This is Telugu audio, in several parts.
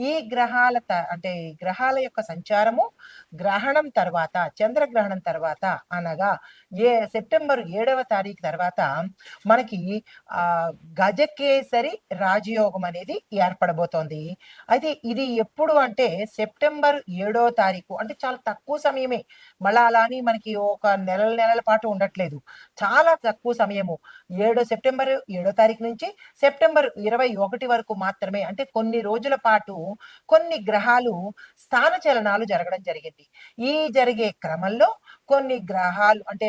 ఈ గ్రహాల త- అంటే ఈ గ్రహాల యొక్క సంచారము గ్రహణం తర్వాత చంద్రగ్రహణం తర్వాత అనగా ఏ సెప్టెంబర్ ఏడవ తారీఖు తర్వాత మనకి ఆ గజకేసరి రాజయోగం అనేది ఏర్పడబోతోంది. అయితే ఇది ఎప్పుడు అంటే సెప్టెంబర్ ఏడో తారీఖు అంటే చాలా తక్కువ సమయమే. మళ్ళా అలా అని మనకి ఒక నెలల నెలల పాటు ఉండట్లేదు. చాలా తక్కువ సమయము. ఏడో సెప్టెంబర్ ఏడో తారీఖు నుంచి సెప్టెంబర్ ఇరవై ఒకటి వరకు మాత్రమే అంటే కొన్ని రోజుల పాటు కొన్ని గ్రహాలు స్థాన చలనాలు జరగడం జరిగింది. ఈ జరిగే క్రమంలో కొన్ని గ్రహాలు అంటే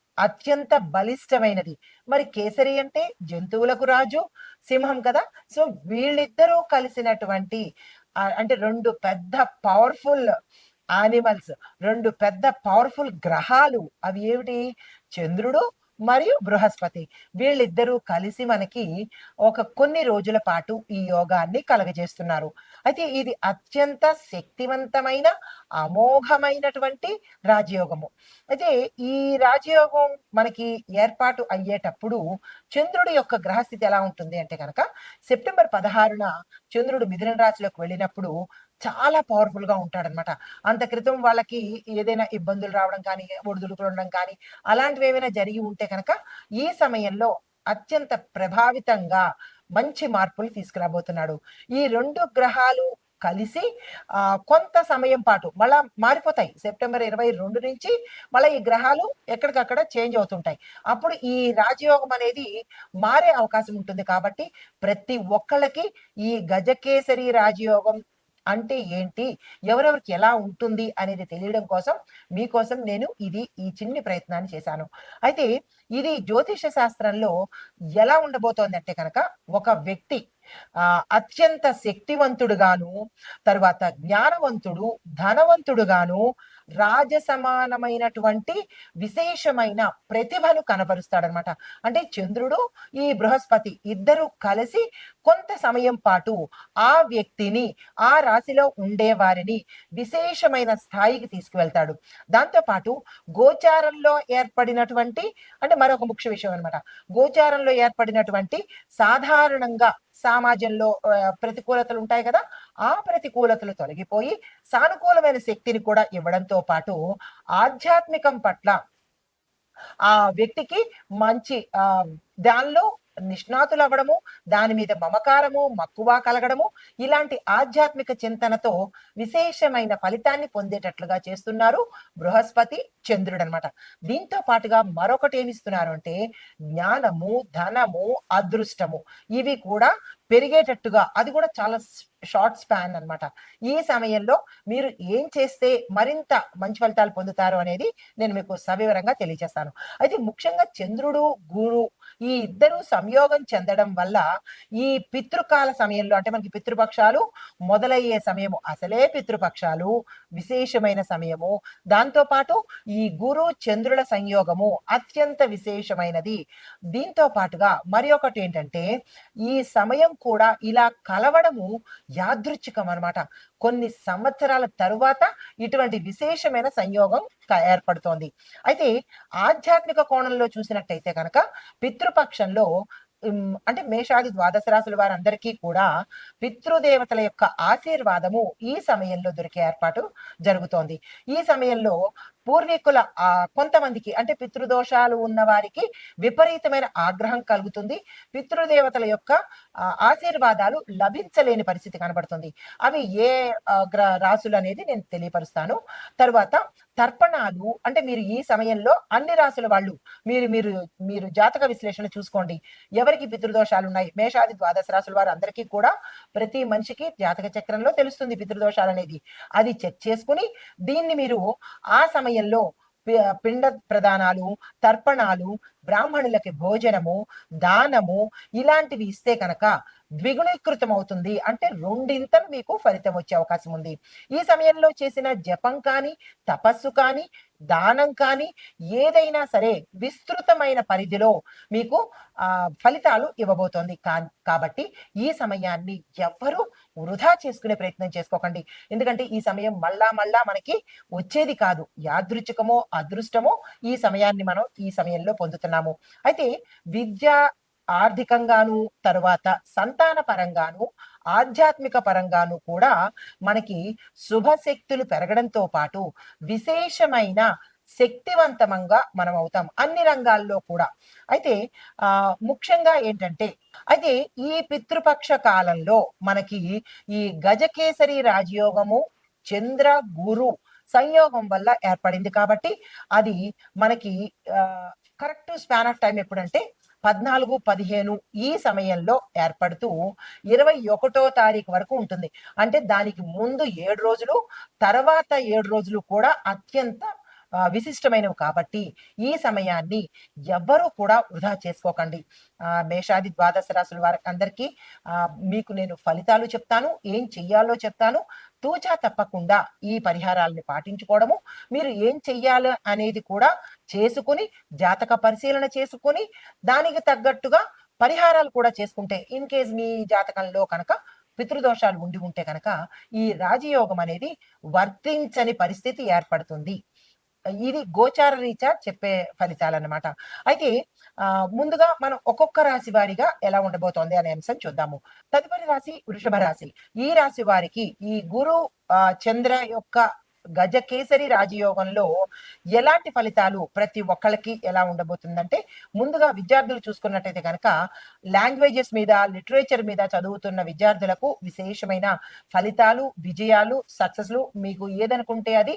అత్యంత బలిష్టమైనది. మరి కేసరి అంటే జంతువులకు రాజు సింహం కదా? సో వీళ్ళిద్దరూ కలిసినటువంటి అంటే రెండు పెద్ద పవర్ఫుల్ ఆనిమల్స్ రెండు పెద్ద పవర్ఫుల్ గ్రహాలు. అవి ఏమిటి? చంద్రుడు మరియు బృహస్పతి. వీళ్ళిద్దరూ కలిసి మనకి ఒక కొన్ని రోజుల పాటు ఈ యోగాన్ని కలగజేస్తున్నారు. అయితే ఇది అత్యంత శక్తివంతమైన అమోఘమైనటువంటి రాజయోగము. అయితే ఈ రాజయోగం మనకి ఏర్పాటు అయ్యేటప్పుడు చంద్రుడి యొక్క గ్రహస్థితి ఎలా ఉంటుంది అంటే కనుక సెప్టెంబర్ పదహారున చంద్రుడు మిథున రాశిలోకి వెళ్ళినప్పుడు చాలా పవర్ఫుల్గా ఉంటాడనమాట అంత క్రితం వాళ్ళకి ఏదైనా ఇబ్బందులు రావడం కానీ ఒడిదుడుకులు ఉండడం కానీ అలాంటివి ఏమైనా జరిగి ఉంటే కనుక ఈ సమయంలో అత్యంత ప్రభావితంగా మంచి మార్పులు తీసుకురాబోతున్నాడు. ఈ రెండు గ్రహాలు కలిసి ఆ కొంత సమయం పాటు మళ్ళా మారిపోతాయి. సెప్టెంబర్ ఇరవై రెండు నుంచి మళ్ళీ ఈ గ్రహాలు ఎక్కడికక్కడ చేంజ్ అవుతుంటాయి. అప్పుడు ఈ రాజయోగం అనేది మారే అవకాశం ఉంటుంది కాబట్టి ప్రతి ఒక్కళ్ళకి ఈ గజకేసరి రాజయోగం అంటే ఏంటి? ఎవరెవరికి ఎలా ఉంటుంది అనేది తెలియడం కోసం మీకోసం నేను ఇది ఈ చిన్ని ప్రయత్నాన్ని చేశాను. అయితే ఇది జ్యోతిష శాస్త్రంలో ఎలా ఉండబోతోంది అంటే కనుక ఒక వ్యక్తి ఆ అత్యంత శక్తివంతుడుగాను తర్వాత జ్ఞానవంతుడు ధనవంతుడుగాను రాజ సమానమైనటువంటి విశేషమైన ప్రతిభను కనబరుస్తాడనమాట. అంటే చంద్రుడు ఈ బృహస్పతి ఇద్దరు కలిసి కొంత సమయం పాటు ఆ వ్యక్తిని ఆ రాశిలో ఉండే వారిని విశేషమైన స్థాయికి తీసుకువెళ్తాడు. దాంతోపాటు గోచారంలో ఏర్పడినటువంటి అంటే మరొక ముఖ్య విషయం అనమాట గోచారంలో ఏర్పడినటువంటి సాధారణంగా సమాజంలో ఆ, ప్రతికూలతలు ఉంటాయి కదా ఆ ప్రతికూలతలు తొలగిపోయి సానుకూలమైన శక్తిని కూడా ఇవ్వడంతో పాటు ఆధ్యాత్మికం పట్ల ఆ వ్యక్తికి మంచి ఆ దానిలో నిష్ణాతులు అవ్వడము దాని మీద మమకారము మక్కువ కలగడము ఇలాంటి ఆధ్యాత్మిక చింతనతో విశేషమైన ఫలితాన్ని పొందేటట్లుగా చేస్తున్నారు బృహస్పతి చంద్రుడు అనమాట దీంతో పాటుగా మరొకటి ఏమిస్తున్నారు అంటే జ్ఞానము ధనము అదృష్టము. ఇవి కూడా పెరిగేటట్టుగా అది కూడా చాలా షార్ట్ స్పాన్ అన్నమాట. ఈ సమయంలో మీరు ఏం చేస్తే మరింత మంచి ఫలితాలు పొందుతారు అనేది నేను మీకు సవివరంగా తెలియజేస్తాను. అయితే ముఖ్యంగా చంద్రుడు గురు ఈ ఇద్దరు సంయోగం చెందడం వల్ల ఈ పితృకాల సమయంలో అంటే మనకి పితృపక్షాలు మొదలయ్యే సమయము అసలే పితృపక్షాలు. విశేషమైన సమయము. దాంతో పాటు ఈ గురు చంద్రుల సంయోగము అత్యంత విశేషమైనది. దీంతో పాటుగా మరి ఒకటి ఏంటంటే ఈ సమయం కూడా ఇలా కలవడము యాదృచ్ఛికం అన్నమాట. కొన్ని సంవత్సరాల తరువాత ఇటువంటి విశేషమైన సంయోగం ఏర్పడుతోంది. అయితే ఆధ్యాత్మిక కోణంలో చూసినట్టయితే కనుక పితృపక్షంలో అంటే మేషాది ద్వాదశ రాశుల వారందరికీ కూడా పితృదేవతల యొక్క ఆశీర్వాదము ఈ సమయంలో దొరికే ఏర్పాటు జరుగుతోంది. ఈ సమయంలో పూర్వీకుల ఆ కొంతమందికి అంటే పితృదోషాలు ఉన్న వారికి విపరీతమైన ఆగ్రహం కలుగుతుంది. పితృదేవతల యొక్క ఆశీర్వాదాలు లభించలేని పరిస్థితి కనబడుతుంది. అవి ఏ గ్ర రాసులు అనేది నేను తెలియపరుస్తాను. తర్వాత తర్పణాలు అంటే మీరు ఈ సమయంలో అన్ని రాసుల వాళ్ళు మీరు మీరు మీరు జాతక విశ్లేషణ చూసుకోండి. ఎవరికి పితృదోషాలు ఉన్నాయి? మేషాది ద్వాదశ రాసుల వారు అందరికీ కూడా ప్రతి మనిషికి జాతక చక్రంలో తెలుస్తుంది పితృదోషాలు అనేది. అది చెక్ చేసుకుని దీన్ని మీరు ఆ సమయంలో పి- పిండ ప్రదానాలు తర్పణాలు బ్రాహ్మణులకి భోజనము దానము ఇలాంటివి ఇస్తే కనుక ద్విగుణీకృతం అవుతుంది అంటే రెండింతలు మీకు ఫలితం వచ్చే అవకాశం ఉంది. ఈ సమయంలో చేసిన జపం కానీ తపస్సు కానీ దానం కానీ ఏదైనా సరే విస్తృతమైన పరిధిలో మీకు ఆ ఫలితాలు ఇవ్వబోతోంది. కాబట్టి ఈ సమయాన్ని ఎవ్వరూ వృధా చేసుకునే ప్రయత్నం చేసుకోకండి. ఎందుకంటే ఈ సమయం మళ్ళా మళ్ళా మనకి వచ్చేది కాదు. యాదృచ్ఛికమో అదృష్టమో ఈ సమయాన్ని మనం ఈ సమయంలో పొందుతున్నాము. అయితే విద్య ఆర్థికంగాను తరువాత సంతాన పరంగాను ఆధ్యాత్మిక పరంగాను కూడా మనకి శుభశక్తులు పెరగడంతో పాటు విశేషమైన శక్తివంతమంగా మనం అవుతాం అన్ని రంగాల్లో కూడా. అయితే ఆ ముఖ్యంగా ఏంటంటే అయితే ఈ పితృపక్ష కాలంలో మనకి ఈ గజకేసరి రాజయోగము చంద్ర గురు సంయోగం వల్ల ఏర్పడింది కాబట్టి అది మనకి కరెక్ట్ స్పాన్ ఆఫ్ టైం ఎప్పుడంటే పద్నాలుగు పదిహేను ఈ సమయంలో ఏర్పడుతూ ఇరవై ఒకటో తారీఖు వరకు ఉంటుంది. అంటే దానికి ముందు ఏడు రోజులు తర్వాత ఏడు రోజులు కూడా అత్యంత విశిష్టమైనవి కాబట్టి ఈ సమయాన్ని ఎవ్వరూ కూడా వృధా చేసుకోకండి. ఆ, మేషాది ద్వాదశ రాశుల వారికి అందరికీ ఆ, మీకు నేను ఫలితాలు చెప్తాను ఏం చెయ్యాలో చెప్తాను. తూచా తప్పకుండా ఈ పరిహారాలని పాటించుకోవడము మీరు ఏం చెయ్యాలి అనేది కూడా చేసుకుని జాతక పరిశీలన చేసుకుని దానికి తగ్గట్టుగా పరిహారాలు కూడా చేసుకుంటే ఇన్ కేస్ మీ జాతకంలో కనుక పితృదోషాలు ఉండి ఉంటే కనుక ఈ రాజయోగం అనేది వర్తించని పరిస్థితి ఏర్పడుతుంది. ఇది గోచార రీత్యా చెప్పే ఫలితాలు అన్నమాట అయితే ఆ ముందుగా మనం ఒక్కొక్క రాశి వారిగా ఎలా ఉండబోతోంది అనే అంశం చూద్దాము. తదుపరి రాశి వృషభ రాశి. ఈ రాశి వారికి ఈ గురు ఆ, చంద్ర యొక్క గజ కేసరి రాజయోగంలో ఎలాంటి ఫలితాలు ప్రతి ఒక్కళ్ళకి ఎలా ఉండబోతుందంటే ముందుగా విద్యార్థులు చూసుకున్నట్టయితే కనుక లాంగ్వేజెస్ మీద లిటరేచర్ మీద చదువుతున్న విద్యార్థులకు విశేషమైన ఫలితాలు విజయాలు సక్సెస్లు మీకు ఏదనుకుంటే అది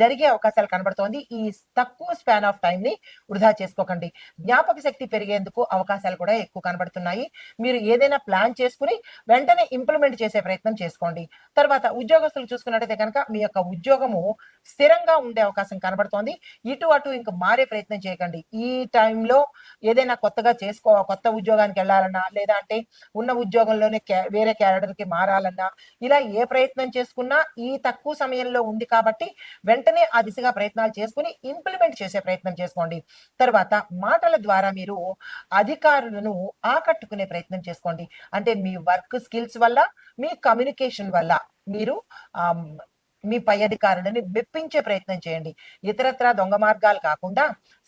జరిగే అవకాశాలు కనబడుతోంది. ఈ తక్కువ స్పాన్ ఆఫ్ టైం ని వృధా చేసుకోకండి. జ్ఞాపక శక్తి పెరిగేందుకు అవకాశాలు కూడా ఎక్కువ కనబడుతున్నాయి. మీరు ఏదైనా ప్లాన్ చేసుకుని వెంటనే ఇంప్లిమెంట్ చేసే ప్రయత్నం చేసుకోండి. తర్వాత ఉద్యోగస్తులు చూసుకున్నట్టయితే కనుక మీ యొక్క ఉద్యోగము స్థిరంగా ఉండే అవకాశం కనబడుతోంది. ఇటు అటు ఇంకా మారే ప్రయత్నం చేయకండి. ఈ టైంలో ఏదైనా కొత్తగా చేసుకో కొత్త ఉద్యోగానికి వెళ్ళాలన్నా లేదా అంటే ఉన్న ఉద్యోగంలోనే వేరే క్యారెక్టర్కి మారాలన్నా ఇలా ఏ ప్రయత్నం చేసుకున్నా ఈ తక్కువ సమయంలో ఉంది కాబట్టి వెంటనే ఆ దిశగా ప్రయత్నాలు చేసుకుని ఇంప్లిమెంట్ చేసే ప్రయత్నం చేసుకోండి. తర్వాత మాటల ద్వారా మీరు అధికారులను ఆకట్టుకునే ప్రయత్నం చేసుకోండి. అంటే మీ వర్క్ స్కిల్స్ వల్ల మీ కమ్యూనికేషన్ వల్ల మీరు మీ పై అధికారులని మెప్పించే ప్రయత్నం చేయండి. ఇతరత్ర దొంగ మార్గాలు కాకుండా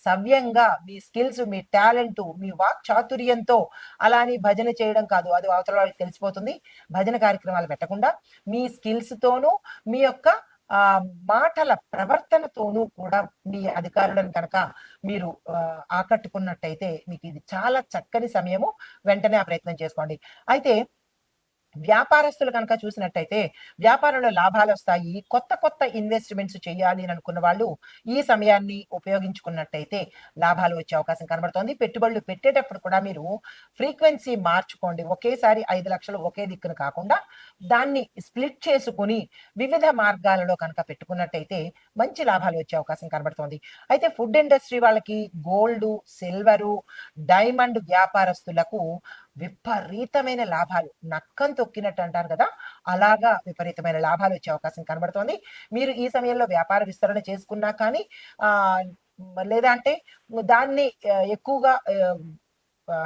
సవ్యంగా మీ స్కిల్స్ మీ టాలెంట్ మీ వాక్ చాతుర్యంతో అలా అని భజన చేయడం కాదు అది అవతల వాళ్ళకి తెలిసిపోతుంది. భజన కార్యక్రమాలు పెట్టకుండా మీ స్కిల్స్ తోనూ మీ యొక్క ఆ మాటల ప్రవర్తనతోనూ కూడా మీ అధికారులను కనుక మీరు ఆకట్టుకున్నట్టయితే మీకు ఇది చాలా చక్కని సమయము. వెంటనే ఆ ప్రయత్నం చేసుకోండి. అయితే వ్యాపారస్తులు కనుక చూసినట్టయితే వ్యాపారంలో లాభాలు వస్తాయి కొత్త కొత్త ఇన్వెస్ట్మెంట్స్ చేయాలి అని అనుకున్న వాళ్ళు ఈ సమయాన్ని ఉపయోగించుకున్నట్టయితే లాభాలు వచ్చే అవకాశం కనబడుతోంది. పెట్టుబడులు పెట్టేటప్పుడు కూడా మీరు ఫ్రీక్వెన్సీ మార్చుకోండి. ఒకేసారి ఐదు లక్షలు ఒకే దిక్కును కాకుండా దాన్ని స్ప్లిట్ చేసుకుని వివిధ మార్గాలలో కనుక పెట్టుకున్నట్టయితే మంచి లాభాలు వచ్చే అవకాశం కనబడుతోంది. అయితే ఫుడ్ ఇండస్ట్రీ వాళ్ళకి గోల్డ్ సిల్వరు డైమండ్ వ్యాపారస్తులకు విపరీతమైన లాభాలు నక్కం తొక్కినట్టు అంటారు కదా అలాగా విపరీతమైన లాభాలు వచ్చే అవకాశం కనబడుతోంది. మీరు ఈ సమయంలో వ్యాపార విస్తరణ చేసుకున్నా కానీ ఆ లేదా అంటే దాన్ని ఎక్కువగా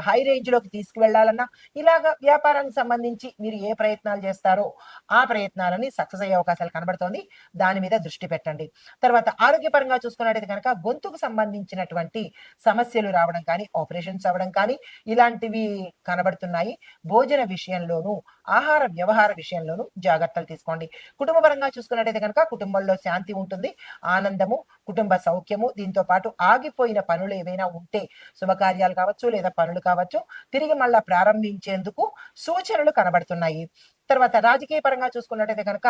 హై రేంజ్లోకి తీసుకువెళ్ళాలన్నా ఇలాగా వ్యాపారానికి సంబంధించి మీరు ఏ ప్రయత్నాలు చేస్తారో ఆ ప్రయత్నాలని సక్సెస్ అయ్యే అవకాశాలు కనబడుతోంది. దాని మీద దృష్టి పెట్టండి. తర్వాత ఆరోగ్యపరంగా చూసుకున్నట్టయితే కనుక గొంతుకు సంబంధించినటువంటి సమస్యలు రావడం కానీ ఆపరేషన్స్ అవ్వడం కానీ ఇలాంటివి కనబడుతున్నాయి. భోజన విషయంలోనూ ఆహార వ్యవహార విషయంలోనూ జాగ్రత్తలు తీసుకోండి. కుటుంబ పరంగా చూసుకున్నట్టయితే కనుక కుటుంబంలో శాంతి ఉంటుంది ఆనందము కుటుంబ సౌఖ్యము దీంతో పాటు ఆగిపోయిన పనులు ఏవైనా ఉంటే శుభకార్యాలు కావచ్చు లేదా పనులు కావచ్చు తిరిగి మళ్ళా ప్రారంభించేందుకు సూచనలు కనబడుతున్నాయి. తర్వాత రాజకీయ పరంగా చూసుకున్నట్టయితే కనుక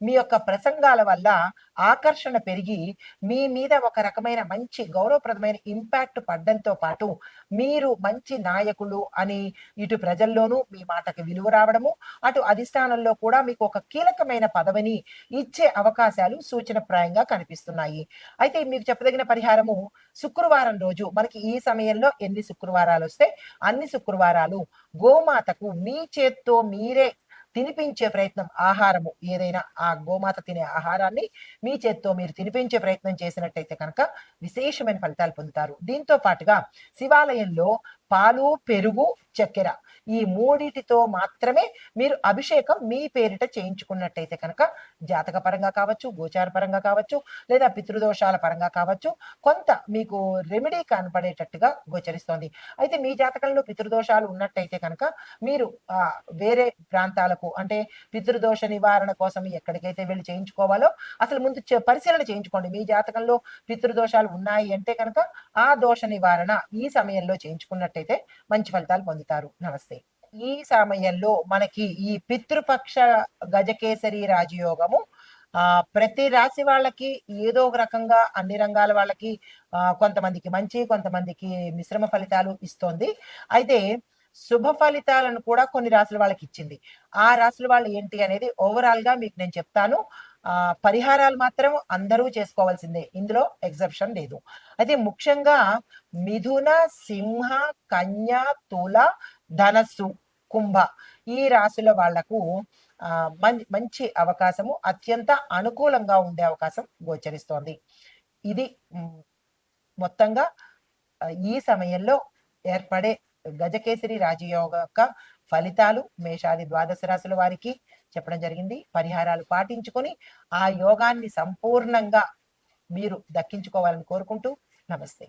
మీ యొక్క ప్రసంగాల వల్ల ఆకర్షణ పెరిగి మీ మీద ఒక రకమైన మంచి గౌరవప్రదమైన ఇంపాక్ట్ పడ్డంతో పాటు మీరు మంచి నాయకులు అని ఇటు ప్రజల్లోనూ మీ మాటకి విలువ రావడము అటు అధిష్టానంలో కూడా మీకు ఒక కీలకమైన పదవిని ఇచ్చే అవకాశాలు సూచనప్రాయంగా కనిపిస్తున్నాయి. అయితే మీకు చెప్పదగిన పరిహారము శుక్రవారం రోజు మనకి ఈ సమయంలో ఎన్ని శుక్రవారాలు వస్తే అన్ని శుక్రవారాలు గోమాతకు మీ చేత్తో మీరే తినిపించే ప్రయత్నం ఆహారము ఏదైనా ఆ గోమాత తినే ఆహారాన్ని మీ చేత్తో మీరు తినిపించే ప్రయత్నం చేసినట్టయితే కనుక విశేషమైన ఫలితాలు పొందుతారు. దీంతో పాటుగా శివాలయంలో పాలు పెరుగు చక్కెర ఈ మూడిటితో మాత్రమే మీరు అభిషేకం మీ పేరిట చేయించుకున్నట్టయితే కనుక జాతక పరంగా కావచ్చు గోచార పరంగా కావచ్చు లేదా పితృదోషాల పరంగా కావచ్చు కొంత మీకు రెమెడీ కనపడేటట్టుగా గోచరిస్తోంది. అయితే మీ జాతకంలో పితృదోషాలు ఉన్నట్టయితే కనుక మీరు ఆ, వేరే ప్రాంతాలకు అంటే పితృదోష నివారణ కోసం ఎక్కడికైతే వెళ్ళి చేయించుకోవాలో అసలు ముందు చే- పరిశీలన చేయించుకోండి. మీ జాతకంలో పితృదోషాలు ఉన్నాయి అంటే కనుక ఆ దోష నివారణ ఈ సమయంలో చేయించుకున్నట్టయితే మంచి ఫలితాలు పొందుతారు. నమస్తే. ఈ సమయంలో మనకి ఈ పితృపక్ష గజకేసరి రాజయోగము ఆ ప్రతి రాశి వాళ్ళకి ఏదో ఒక రకంగా అన్ని రంగాల వాళ్ళకి ఆ, కొంతమందికి మంచి కొంతమందికి మిశ్రమ ఫలితాలు ఇస్తోంది. అయితే శుభ ఫలితాలను కూడా కొన్ని రాసుల వాళ్ళకి ఇచ్చింది. ఆ రాసుల వాళ్ళు ఏంటి అనేది ఓవరాల్గా మీకు నేను చెప్తాను. పరిహారాలు మాత్రం అందరూ చేసుకోవాల్సిందే. ఇందులో ఎగ్జెప్షన్ లేదు. అయితే ముఖ్యంగా మిథున సింహ కన్య తుల ధనస్సు కుంభ ఈ రాశుల వాళ్ళకు మం- మంచి అవకాశము అత్యంత అనుకూలంగా ఉండే అవకాశం గోచరిస్తోంది. ఇది మొత్తంగా ఈ సమయంలో ఏర్పడే గజకేసరి రాజయోగ యొక్క ఫలితాలు మేషాది ద్వాదశ రాశుల వారికి చెప్పడం జరిగింది. పరిహారాలు పాటించుకొని ఆ యోగాన్ని సంపూర్ణంగా మీరు దక్కించుకోవాలని కోరుకుంటూ నమస్తే.